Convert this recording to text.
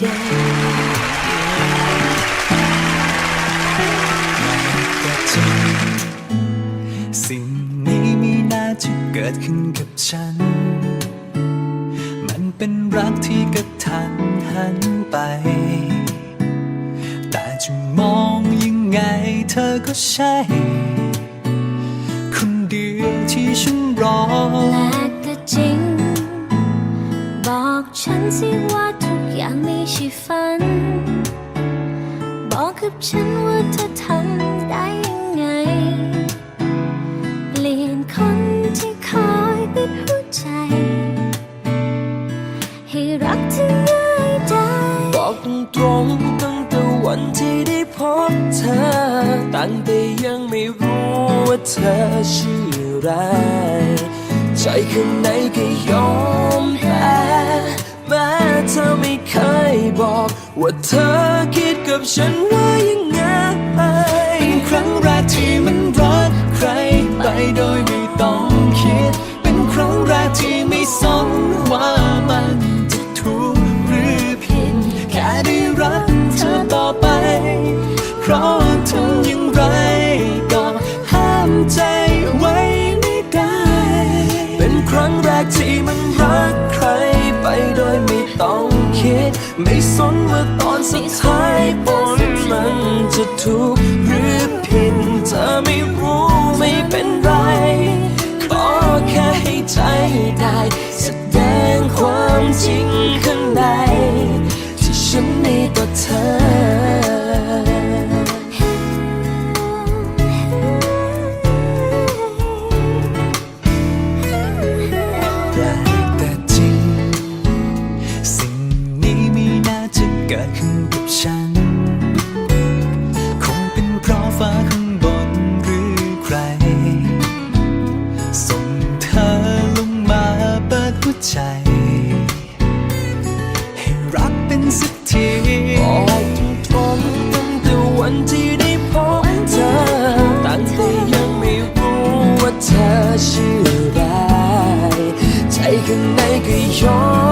ใหญ่แต่จริงสิ่งนี้ไม่น่าจะเกิดขึ้นกับฉัน มันเป็นรักที่กระทันหันไป แต่จะมองยังไงเธอก็ใช่คนเดียวที่ฉันรอแปลกแต่จริง บอกฉันสิว่าทุก อย่าไม่ใช่ฝัน บอกกับฉันว่าเธอทำได้ยังไง เปลี่ยนคนที่คอยปิดหัวใจ ให้รักที่ง่ายได้บอกตรงๆตั้งแต่วันที่ได้พบเธอ ตั้งแต่ยังไม่รู้ว่าเธอชื่ออะไร ใจข้างในก็ ว่าเธอคิดกับฉันว่ายังไงเป็นครั้งแรกที่มันรักใครไปโดยไม่ต้องคิด เป็นครั้งแรกที่ไม่สนว่ามันจะถูกหรือผิด แค่ได้รักเธอต่อไป เพราะทำอย่างไรก็ห้ามใจไว้ไม่ได้ เป็นครั้งแรกที่มันรักใครไปโดยไม่ต้อง คิด ไม่สนว่าตอนสุดท้ายผลมันจะถูกหรือผิดเธอไม่รู้ไม่เป็นไรขอแค่ให้ใจได้ แสดงความจริง ฉัน คงเป็นเพราะฟ้าข้างบนหรือใคร ส่งเธอลงมาเปิดหัวใจ ให้รักเป็นสักทีบอกทนตั้งแต่วันที่ได้พบเธอแต่ยังไม่รู้ว่าเธอชื่ออะใจข้างในก็ยอม